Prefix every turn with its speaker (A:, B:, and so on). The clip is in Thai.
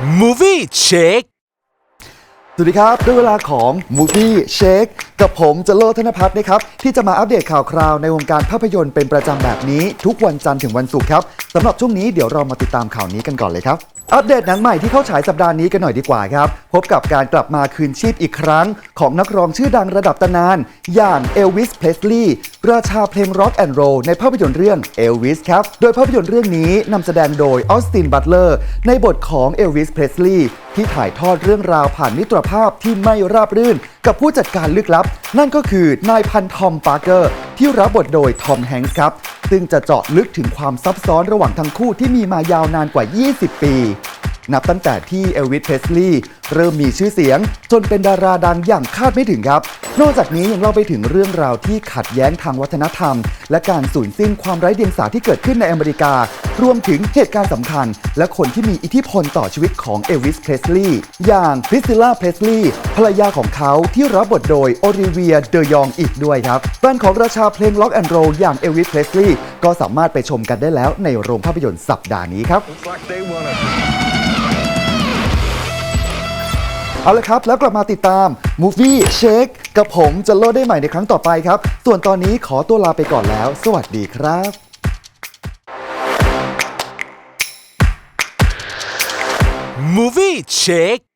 A: Movie Check
B: สวัสดีครับ ด้วยเวลาของ Movie Shake กับผมจโลธนพัฒน์นะครับ ที่จะมาอัปเดตข่าวคราวในวงการภาพยนตร์เป็นประจำแบบนี้ ทุกวันจันทร์ถึงวันศุกร์ครับสำหรับช่วงนี้เดี๋ยวเรามาติดตามข่าวนี้กันก่อนเลยครับอัปเดตหนังใหม่ที่เข้าฉายสัปดาห์นี้กันหน่อยดีกว่าครับ พบกับการกลับมาคืนชีพอีกครั้ง ของนักร้องชื่อดังระดับตำนาน อย่างเอลวิสเพลสลีย์ ราชาเพลงร็อกแอนด์โรในภาพยนตร์เรื่องเอลวิสครับ โดยภาพยนตร์เรื่องนี้นำแสดงโดยออสตินบัตเลอร์ในบทของเอลวิสเพลสลีย์ที่ถ่ายทอดเรื่องราวผ่านมิตรภาพที่ไม่ราบรื่น กับผู้จัดการลึกลับ นั่นก็คือนายพันทอมปาร์เกอร์ที่รับบทโดยทอมแฮงส์ครับซึ่งจะเจาะลึกถึงความซับซ้อนระหว่างทั้งคู่ที่มีมายาวนานกว่า 20 ปี นับตั้งแต่ที่เอลวิสเพสลีย์เริ่มมีชื่อเสียง จนเป็นดาราดังอย่างคาดไม่ถึงครับ นอกจากนี้ยังเล่าไปถึงเรื่องราวที่ขัดแย้งทางวัฒนธรรม และการสูญสิ้นความไร้เดียงสาที่เกิดขึ้นในอเมริกา รวมถึงเหตุการณ์สำคัญ และคนที่มีอิทธิพลต่อชีวิตของเอลวิสเพสลีย์อย่างพริสซิล่าเพสลีย์ภรรยาของเขาที่รับบทโดยโอริเวียเดยองอีกด้วยครับแฟนของราชาเพลงล็อกแอนด์โรอย่างเอลวิสเพสลีย์ก็สามารถไปชมกันได้แล้วในโรงภาพยนตร์สัปดาห์นี้ครับ เอาละครับ แล้วกลับมาติดตาม Movie Shake กับผมจะโลดได้ใหม่ในครั้งต่อไปครับ ส่วนตอนนี้ขอตัวลาไปก่อนแล้ว สวัสดีครับ
A: Movie Check